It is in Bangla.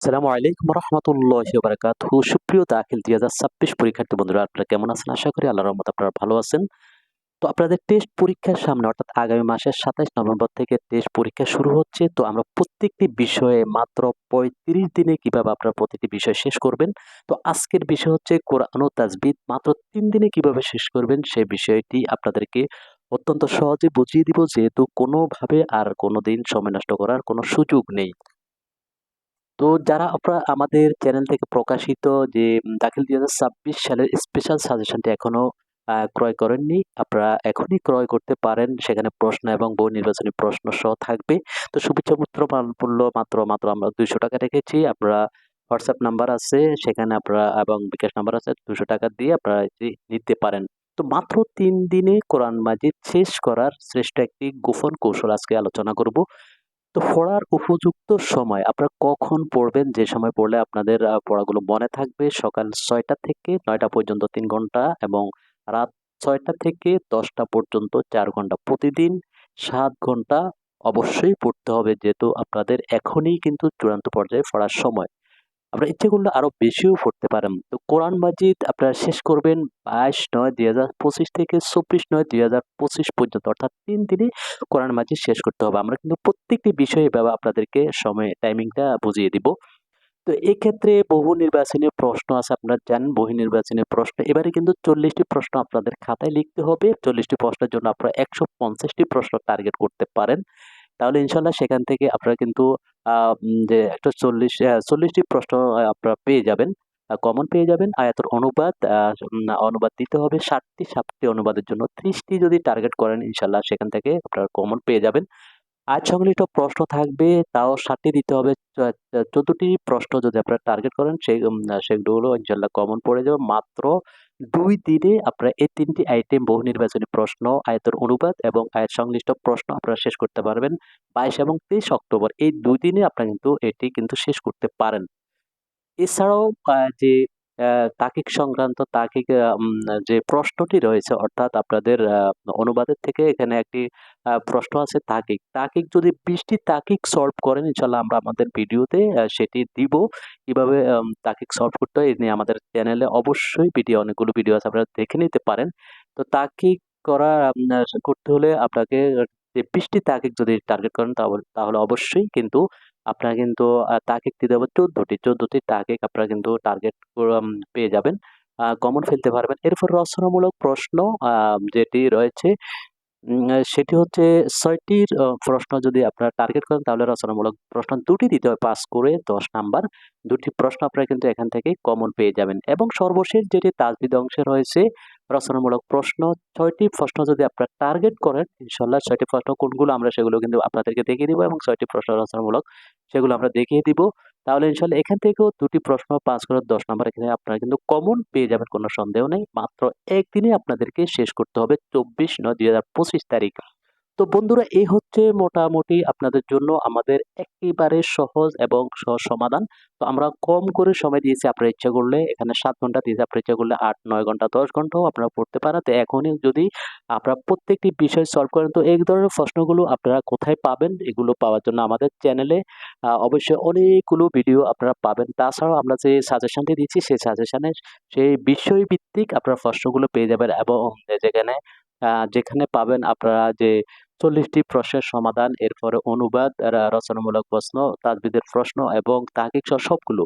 আসসালামু আলাইকুম রহমতুল্লাহ বারাকাত সুপ্রিয় দাখিল দুই হাজার ছাব্বিশ পরীক্ষার্থী বন্ধুরা, আপনারা কেমন আছেন? আশা করি আল্লাহ রহমত আপনারা ভালো আছেন। তো আপনাদের টেস্ট পরীক্ষার সামনে, অর্থাৎ আগামী মাসের সাতাইশ নভেম্বর থেকে টেস্ট পরীক্ষা শুরু হচ্ছে। তো আমরা প্রত্যেকটি বিষয়ে মাত্র পঁয়ত্রিশ দিনে কীভাবে আপনারা প্রতিটি বিষয় শেষ করবেন? তো আজকের বিষয় হচ্ছে কোরআন তাজবিদ মাত্র তিন দিনে কীভাবে শেষ করবেন? সেই বিষয়টি আপনাদেরকে অত্যন্ত সহজে বুঝিয়ে দিব, যেহেতু কোনোভাবে আর কোনো দিন সময় নষ্ট করার কোনো সুযোগ নেই। তো যারা আপনারা আমাদের চ্যানেল থেকে প্রকাশিত যে দাখিল দুই হাজার ছাব্বিশ সালের স্পেশাল সাজেশনটি এখনও ক্রয় করেননি, আপনারা এখনই ক্রয় করতে পারেন। সেখানে প্রশ্ন এবং বহু নির্বাচনী প্রশ্ন সহ থাকবে। তো শুভেচ্ছা মূল্য মূল্য মাত্র মাত্র আমরা দুইশো টাকা রেখেছি। আপনারা হোয়াটসঅ্যাপ নাম্বার আছে, সেখানে আপনারা, এবং বিকাশ নাম্বার আছে দুশো টাকা দিয়ে আপনারা নিতে পারেন। তো মাত্র তিন দিনে কোরআন মাজিদ শেষ করার শ্রেষ্ঠ একটি গোপন কৌশল আজকে আলোচনা করব। তো পড়ার উপযুক্ত সময় আপনারা কখন পড়বেন? যে সময় পড়লে আপনাদের পড়াগুলো মনে থাকবে। সকাল ছয়টা থেকে নয়টা পর্যন্ত তিন ঘণ্টা এবং রাত ছয়টা থেকে দশটা পর্যন্ত চার ঘণ্টা প্রতিদিন সাত ঘণ্টা অবশ্যই পড়তে হবে। যেহেতু আপনাদের এখনই কিন্তু চূড়ান্ত পর্যায়ে পড়ার সময়। আপনারা ইচ্ছে করলে আরও বেশিও পড়তে পারেন। তো কোরআন মাজিদ আপনারা শেষ করবেন বাইশ নয় দুই হাজার পঁচিশ থেকে চব্বিশ নয় দুই হাজার পঁচিশ পর্যন্ত। অর্থাৎ তিন দিনে কোরআন মাজিদ শেষ করতে হবে। আমরা কিন্তু প্রত্যেকটি বিষয়ে এভাবে আপনাদেরকে সময়, টাইমিংটা বুঝিয়ে দিব। তো এক্ষেত্রে বহু নির্বাচনী প্রশ্ন আছে, আপনারা জানেন বহু নির্বাচনী প্রশ্ন। এবারে কিন্তু চল্লিশটি প্রশ্ন আপনাদের খাতায় লিখতে হবে। চল্লিশটি প্রশ্নের জন্য আপনারা একশো পঞ্চাশটি প্রশ্ন টার্গেট করতে পারেন। তাহলে ইনশাল্লাহ সেখান থেকে আপনারা কিন্তু যে একটা চল্লিশ চল্লিশটি প্রশ্ন আপনারা পেয়ে যাবেন। কমন পেয়ে যাবেন আয়াতর অনুবাদ অনুবাদ দিতে হবে ষাটটি, সাতটি অনুবাদের জন্য। ত্রিশটি যদি টার্গেট করেন, ইনশাল্লাহ সেখান থেকে আপনারা কমন পেয়ে যাবেন। আজ সংশ্লিষ্ট প্রশ্ন থাকবে, তাও ষাটটি দিতে হবে। চোদ্দটি প্রশ্ন যদি আপনারা টার্গেট করেন, সেই সেগুলো ইনশাল্লাহ কমন পড়ে যাবে। মাত্র দুই দিনে আপনারা এই তিনটি আইটেম বহু নির্বাচনী প্রশ্ন, আয়তের অনুবাদ এবং আয়াত সংশ্লিষ্ট প্রশ্ন আপনারা শেষ করতে পারবেন। বাইশ এবং তেইশ অক্টোবর, এই দুই দিনে আপনারা কিন্তু এটি কিন্তু শেষ করতে পারেন। এছাড়াও যে তাকিক সংক্রান্ত তাকিক যে প্রশ্নটি রয়েছে, অর্থাৎ আপনাদের অনুবাদের থেকে এখানে একটি প্রশ্ন আছে তাকিক। তাকিক যদি বৃষ্টি তাকিক সলভ করেন ইনশাল্লাহ আমরা আমাদের ভিডিওতে সেটি দিব। কীভাবে তাকিক সলভ করতে হয় নিয়ে আমাদের চ্যানেলে অবশ্যই ভিডিও, অনেকগুলো ভিডিও আছে, আপনারা দেখে নিতে পারেন। তো তাকিক করা করতে হলে আপনাকে, যে তাকিক যদি টার্গেট করেন তাহলে অবশ্যই কিন্তু আপনারা কিন্তু তাকে দিতে হবে চোদ্দোটি। চোদ্দোটি তাকেক আপনারা কিন্তু টার্গেট পেয়ে যাবেন। কমন ফেলতে পারবেন। এরপর রচনামূলক প্রশ্ন যেটি রয়েছে সেটি হচ্ছে ছয়টির প্রশ্ন যদি আপনারা টার্গেট করেন, তাহলে রচনামূলক প্রশ্ন দুটি দিতে হয় পাস করে দশ নাম্বার। দুটি প্রশ্ন আপনারা কিন্তু এখান থেকে কমন পেয়ে যাবেন। এবং সর্বশেষ যেটি তাজবিদ অংশে রয়েছে রচনামূলক প্রশ্ন। ছয়টি প্রশ্ন যদি আপনারা টার্গেট করেন ইনশাল্লাহ ছয়টি প্রশ্ন কোনগুলো আমরা সেগুলো কিন্তু আপনাদেরকে দেখিয়ে দিব এবং ছয়টি প্রশ্ন রচনামূলক সেগুলো আমরা দেখিয়ে দিব। তাহলে ইনশাল্লাহ এখান থেকেও দুটি প্রশ্ন পাঁচ করে দশ নম্বর এখানে আপনারা কিন্তু কমন পেয়ে যাবেন, কোনো সন্দেহ নেই। মাত্র একদিনে আপনাদেরকে শেষ করতে হবে চব্বিশ নয় দুই হাজার পঁচিশ তারিখ। তো বন্ধুরা, এই হচ্ছে মোটামুটি আপনাদের জন্য আমাদের একেবারে সহজ এবং সহজ সমাধান। তো আমরা কম করে সময় দিয়েছি আপনার ইচ্ছা করলে। এখানে সাত ঘণ্টা দিয়েছি আপনার ইচ্ছা করলে আট, নয় ঘণ্টা, দশ ঘন্টাও আপনারা পড়তে পারেন। তো এখনই যদি আপনারা প্রত্যেকটি বিষয় সলভ করেন, তো এই ধরনের প্রশ্নগুলো আপনারা কোথায় পাবেন, এগুলো পাওয়ার জন্য আমাদের চ্যানেলে অবশ্যই অনেকগুলো ভিডিও আপনারা পাবেন। তাছাড়াও আমরা যে সাজেশনটি দিচ্ছি, সেই সাজেশনে সেই বিষয়ভিত্তিক আপনারা প্রশ্নগুলো পেয়ে যাবেন এবং যেখানে যেখানে পাবেন আপনারা যে চল্লিশটি প্রশ্নের সমাধান এরপরে অনুবাদ রচনামূলক প্রশ্ন তাজবিদের প্রশ্ন এবং তাকিক সবগুলো।